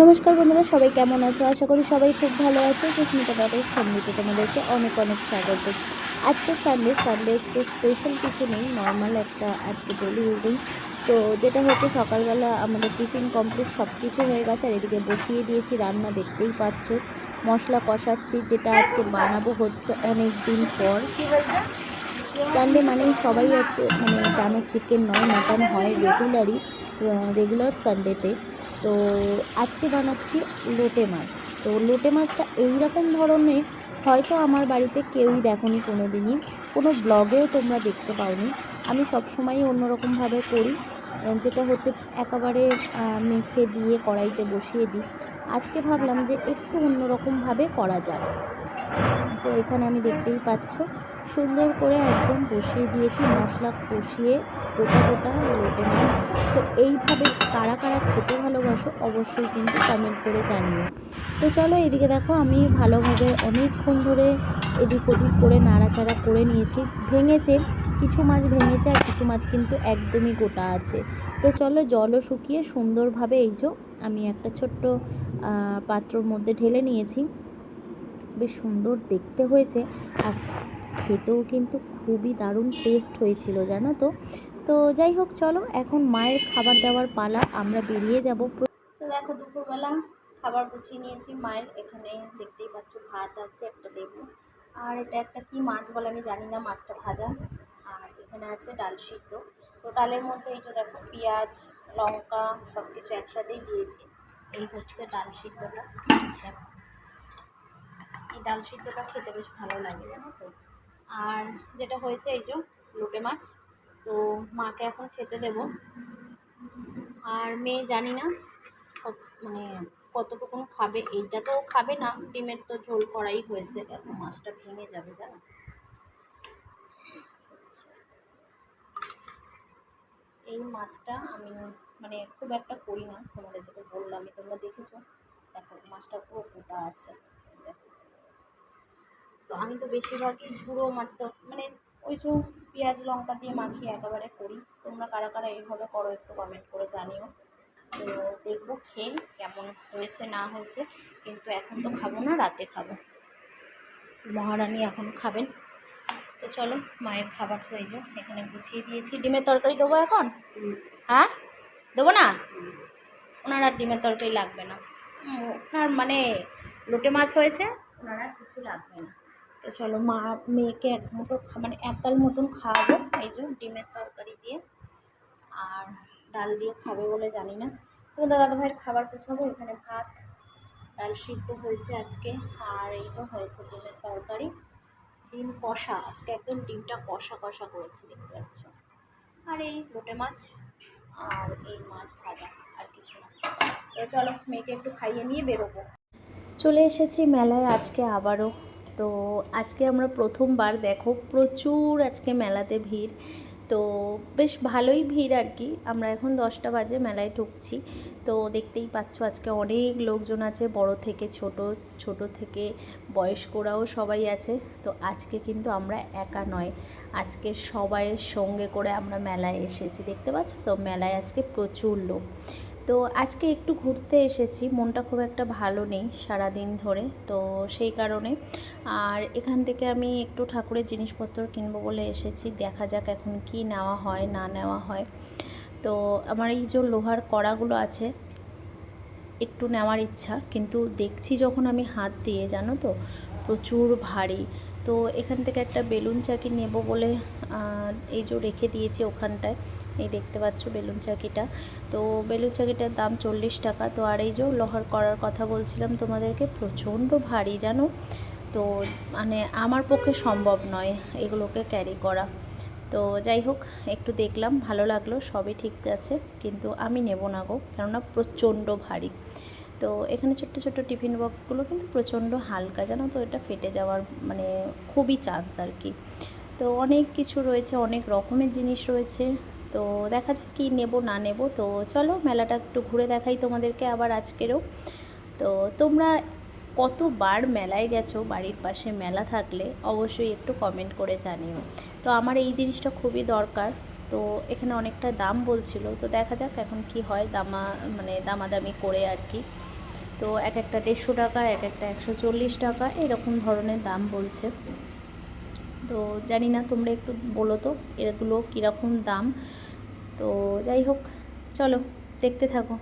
নমস্কার বন্ধুরা, সবাই কেমন আছো? আশা করি সবাই খুব ভালো আছো। সুস্মিতা পাটের সঙ্গীতে তোমাদেরকে অনেক অনেক স্বাগত। আজকে সানডে সানডে আজকে স্পেশাল কিছু নেই নর্মাল একটা আজকে ডেলি রুটিন তো যেটা হচ্ছে সকালবেলা আমাদের টিফিন কমপ্লিট সব কিছু হয়ে গেছে, আর এদিকে বসিয়ে দিয়েছি রান্না, দেখতেই পাচ্ছ। মশলা কষাচ্ছি, যেটা আজকে বানাবো হচ্ছে অনেক দিন পর। সানডে মানে সবাই আজকে মানে জানো চিকেন নয় মাটন হয় রেগুলারই রেগুলার সানডেতে তো আজকে বানাচ্ছি লোটে মাছ। তো লোটে মাছটা এই রকম ধরনের হয়তো আমার বাড়িতে কেউই দেখোনি কোনো দিনই কোনো ব্লগেও তোমরা দেখতে পাওনি। আমি সবসময়ই অন্যরকমভাবে করি। যেটা হচ্ছে একেবারে মেখে দিয়ে কড়াইতে বসিয়ে দিই। আজকে ভাবলাম যে একটু অন্যরকমভাবে করা যাক। তো এখানে আমি দেখতেই পাচ্ছ সুন্দর করে একদম বসিয়ে দিয়েছি, মশলা কষিয়ে গোটা গোটা লোটে মাছ। তো এইভাবে কারা কারা খেতে ভালোবাসো অবশ্যই কিন্তু কমেন্ট করে জানিও। তো চলো এদিকে দেখো, আমি ভালোভাবে অনেকক্ষণ ধরে এদিক ওদিক করে নাড়াচাড়া করে নিয়েছি। ভেঙেছে, কিছু মাছ ভেঙেছে আর কিছু মাছ কিন্তু একদমই গোটা আছে। তো চলো জলও শুকিয়ে সুন্দরভাবে এই যে আমি একটা ছোট্ট পাত্রর মধ্যে ঢেলে নিয়েছি। বেশ সুন্দর দেখতে হয়েছে। আর খেতেও কিন্তু খুবই দারুণ টেস্ট হয়েছিল, জানো তো? তো যাই হোক, চলো এখন মায়ের খাবার দেওয়ার পালা, আমরা বেরিয়ে যাব। তো দেখো, দুপুরবেলা খাবার গুছিয়ে নিয়েছি। মায়ের এখানে দেখতেই পাচ্ছ ভাত আছে, একটা লেবু। আর এটা একটা কি মাছ বলে আমি জানি না, মাছটা ভাজা। আর এখানে আছে ডাল সিদ্ধ। তো ডালের মধ্যে এই যে দেখো, পেঁয়াজ, লঙ্কা সব কিছু একসাথেই দিয়েছি। এই হচ্ছে ডাল সিদ্ধটা। এই ডাল সিদ্ধটা খেতে বেশ ভালো লাগে, জানো তো? আর যেটা হয়েছে এই যে লোটে মাছ, তো মাকে এখন খেতে দেব। আর মেয়ে জানি না মানে কতটুকু খাবে, এইটা তো খাবে না, ডিমের তো ঝোল করাই হয়েছে, এখন মাছটা ভেঙে যাবে, জানো? এই মাছটা আমি মানে খুব একটা করি না, তোমাদেরকে তো বললামই, তোমরা দেখেছ? দেখো, মাছটা পুরো গোটা আছে। তো আমি তো বেশিরভাগই ঝুড়ো মারতে মানে ওই যে পেঁয়াজ, লঙ্কা দিয়ে মাখিয়ে একেবারে করি। তোমরা কারা কারা এইভাবে করো একটু কমেন্ট করে জানিও। তো দেখব খেয়ে কেমন হয়েছে, না হয়েছে। কিন্তু এখন তো খাব না, রাতে খাব। মহারানী এখন খাবেন। তো চলো, মায়ের খাবার তো এই যে এখানে গুছিয়ে দিয়েছি। ডিমের তরকারি দেবো এখন? হ্যাঁ? দেবো না? ওনার আর ডিমের তরকারি লাগবে না। ওনার মানে লোটে মাছ হয়েছে, ওনার আর কিছু লাগবে না। তো চলো মা মেয়েকে এক মুঠো মানে একটাল মতন খাওয়াবো, এই যে ডিমের তরকারি দিয়ে। আর ডাল দিয়ে খাবে বলে জানি না। তো দাদা ভাইয়ের খাবার গুছাবো, এখানে ভাত, ডাল সিদ্ধ হয়েছে আজকে, আর এই যে হয়েছে ডিমের তরকারি। ডিম কষা, আজকে একদম ডিমটা কষা কষা করেছি, দেখতে পাচ্ছ। আর এই লোটে মাছ, আর এই মাছ ভাজা, আর কিছু না। তো চলো মেয়েকে একটু খাইয়ে নিয়ে বেরোবো। চলে এসেছি মেলায়, আজকে আবারও। তো আজকে আমরা প্রথমবার দেখো প্রচুর আজকে মেলাতে ভিড়। তো বেশ ভালোই ভিড় আর কি। আমরা এখন দশটা বাজে মেলায় ঢুকছি। তো দেখতেই পাচ্ছ আজকে অনেক লোকজন আছে, বড় থেকে ছোট ছোট থেকে বয়স্করাও সবাই আছে। তো আজকে কিন্তু আমরা একা নয়, আজকে সবাইয়ের সঙ্গে করে আমরা মেলায় এসেছি। দেখতে পাচ্ছ তো? মেলায় আজকে প্রচুর লোক। তো আজকে একটু ঘুরতে এসেছি, মনটা খুব একটা ভালো নেই সারা দিন ধরে, তো সেই কারণে। আর এখান থেকে আমি একটু ঠাকুরের জিনিসপত্র কিনবো বলে এসেছি, দেখা যাক এখন কি নেওয়া হয়, না নেওয়া হয়। তো আমার এই যে লোহার কড়াগুলো আছে, একটু নেওয়ার ইচ্ছা, কিন্তু দেখছি যখন আমি হাত দিয়ে, জানো তো, প্রচুর ভারী। তো এখান থেকে একটা বেলুন চাকি নেব বলে এই যে রেখে দিয়েছি ওখানটায়। এই দেখতে পাচ্ছ বেলুন চাকিটা। তো বেলুন চাকিটার দাম চল্লিশ টাকা। তো আর এই যে লোহার করার কথা বলছিলাম তোমাদেরকে, প্রচণ্ড ভারী জানো? তো মানে আমার পক্ষে সম্ভব নয় এগুলোকে ক্যারি করা। তো যাই হোক, একটু দেখলাম, ভালো লাগল, সবই ঠিক আছে, কিন্তু আমি নেব না গো, কেননা প্রচণ্ড ভারী। তো এখানে ছোট্ট ছোট্ট টিফিন বক্সগুলো কিন্তু প্রচণ্ড হালকা, জানো তো? এটা ফেটে যাওয়ার মানে খুবই চান্স আর কি। তো অনেক কিছু রয়েছে, অনেক রকমের জিনিস রয়েছে। তো দেখা যাক কী নেব, না নেব। তো চলো মেলাটা একটু ঘুরে দেখাই তোমাদেরকে আবার আজকেরও। তো তোমরা কতবার মেলায় গেছো, বাড়ির পাশে মেলা থাকলে অবশ্যই একটু কমেন্ট করে জানিও। তো আমার এই জিনিসটা খুবই দরকার। তো এখানে অনেকটা দাম বলছিল, তো দেখা যাক এখন কি হয় দামা মানে দামাদামি করে আর কি। তো এক একটা দেড়শো টাকা, এক একটা একশো চল্লিশ টাকা, এরকম ধরনের দাম বলছে। তো জানি না, তোমরা একটু বলো তো, এগুলো কীরকম দাম? তো যাই হোক, চলো, দেখতে থাকো।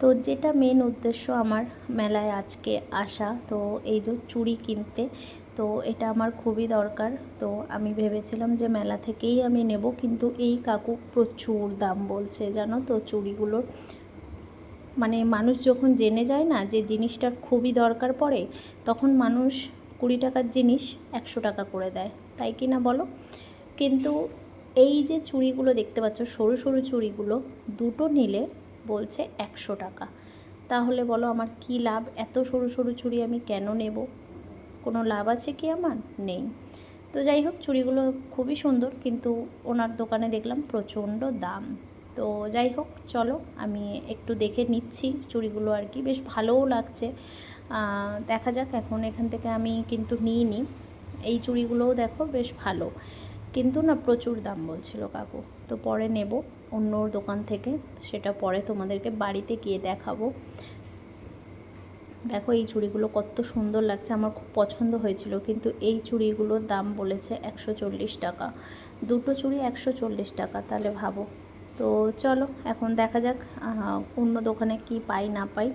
তো যেটা মেন উদ্দেশ্য আমার মেলায় আজকে আসা, তো এই যে চুড়ি কিনতে তো এটা আমার খুবই দরকার। তো আমি ভেবেছিলাম যে মেলা থেকেই আমি নেব, কিন্তু এই কাকু প্রচুর দাম বলছে, জানো তো, চুড়িগুলোর। মানে মানুষ যখন জেনে যায় না যে জিনিসটার খুবই দরকার পড়ে, তখন মানুষ কুড়ি টাকার জিনিস একশো টাকা করে দেয়। তাই কি না বলো? কিন্তু এই যে চুড়িগুলো দেখতে পাচ্ছ, সরু সরু চুড়িগুলো, দুটো নিলে বলছে একশো টাকা। তাহলে বলো আমার কি লাভ? এত সরু সরু চুড়ি আমি কেন নেব? কোনো লাভ আছে কি আমার? নেই। তো যাই হোক, চুড়িগুলো খুবই সুন্দর, কিন্তু ওনার দোকানে দেখলাম প্রচণ্ড দাম। তো যাই হোক, চলো, আমি একটু দেখে নিচ্ছি চুড়িগুলো আর কি। বেশ ভালোও লাগছে। দেখা যাক, এখন এখান থেকে আমি কিন্তু নিই নি। এই চুড়িগুলোও দেখো, বেশ ভালো। কিন্তু না, প্রচুর দাম বলছিল কাকু। তো পরে নেব অন্য দোকান থেকে, সেটা পরে তোমাদেরকে বাড়িতে গিয়ে দেখাবো। দেখো এই চুড়িগুলো কত সুন্দর লাগছে, আমার খুব পছন্দ হয়েছিল, কিন্তু এই চুড়িগুলোর দাম বলেছে একশো চল্লিশ টাকা। দুটো চুড়ি একশো চল্লিশ টাকা, তাহলে ভাবো। তো চলো, এখন দেখা যাক অন্য দোকানে কি পাই না পাই।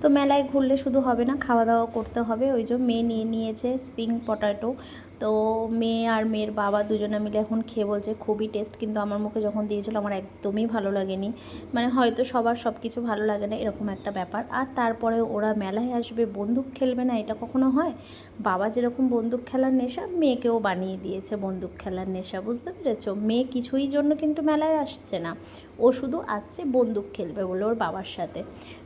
তো মেলায় ঘুরলে শুধু হবে না, খাওয়া দাওয়া করতে হবে। ওই যে মেয়ে নিয়ে নিয়েছে স্প্রিং পটাটো তো মেয়ে আর মেয়ের বাবা দুজনে মিলে এখন খেয়ে বলছে খুবই টেস্ট কিন্তু আমার মুখে যখন দিয়েছিল আমার একদমই ভালো লাগেনি। মানে হয়তো সবার সব কিছু ভালো লাগে না, এরকম একটা ব্যাপার। আর তারপরে ওরা মেলায় আসবে, বন্দুক খেলবে না, এটা কখনো হয়? বাবা যেরকম বন্দুক খেলার নেশা, মেয়েকেও বানিয়ে দিয়েছে বন্দুক খেলার নেশা, বুঝতে পেরেছ? মেয়ে কিছুই জন্য কিন্তু মেলায় আসছে না। ও শুধু আসছে বন্দুক খেলবে বলে ওর বাবার সাথে।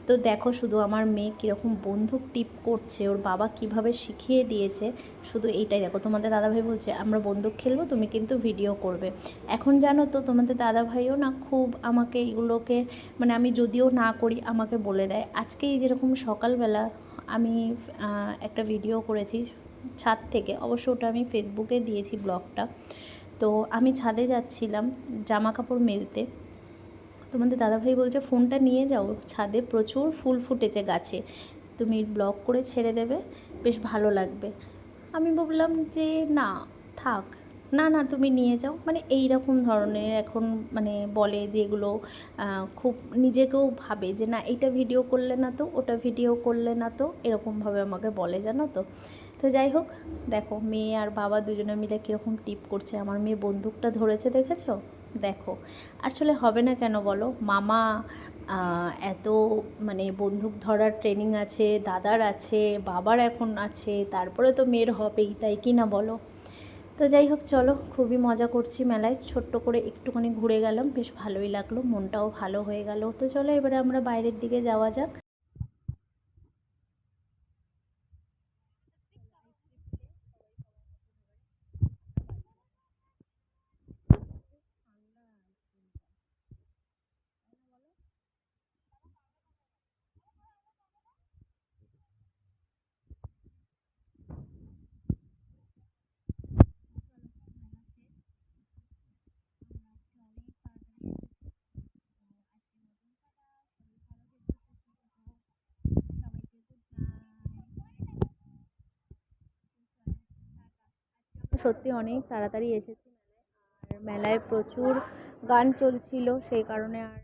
তো দেখো শুধু আমার মেয়ে কীরকম বন্দুক টিপ করছে, ওর বাবা কীভাবে শিখিয়ে দিয়েছে শুধু এইটাই দেখো, তোমাদের দাদাভাই বলছে, আমরা বন্দুক খেলব, তুমি কিন্তু ভিডিও করবে। এখন জানো তো, তোমাদের দাদাভাইও না খুব আমাকে এগুলোকে মানে আমি যদিও না করি, আমাকে বলে দেয়। আজকে এই যেরকম সকালবেলা আমি একটা ভিডিও করেছি ছাদ থেকে, অবশ্য ওটা আমি ফেসবুকে দিয়েছি ব্লগটা। তো আমি ছাদে যাচ্ছিলাম জামা কাপড় মেলতে। তোমাদের দাদাভাই বলছে, ফোনটা নিয়ে যাও, ছাদে প্রচুর ফুল ফুটেছে গাছে। তুমি ব্লগ করে ছেড়ে দেবে, বেশ ভালো লাগবে। আমি বললাম যে, না, থাক। না না, তুমি নিয়ে যাও। মানে এই রকম ধরনের এখন মানে বলে যেগুলো খুব নিজেকেও ভাবে যে, না, এইটা ভিডিও করলে না তো, ওটা ভিডিও করলে না তো। এরকমভাবে আমাকে বলে, জানো তো? তো যাই হোক, দেখো, মেয়ে আর বাবা দুজনে মিলে কীরকম টিপ করছে। আমার মেয়ে বন্দুকটা ধরেছে, দেখেছ? দেখো। আসলে হবে না কেন বলো? মামা এত মানে বন্দুক ধরার ট্রেনিং আছে, দাদার আছে, বাবার এখন আছে, তারপরে তো মেয়ের হবেই, তাই কি না বলো? তো যাই হোক, চলো, খুবই মজা করছি মেলায়, ছোট্ট করে একটুখানি ঘুরে গেলাম, বেশ ভালোই লাগল, মনটাও ভালো হয়ে গেল। তো চলো, এবারে আমরা বাইরের দিকে যাওয়া যাক। সত্যি অনেক তাড়াতাড়ি এসেছি আর মেলায় প্রচুর গান চলছিল সেই কারণে আর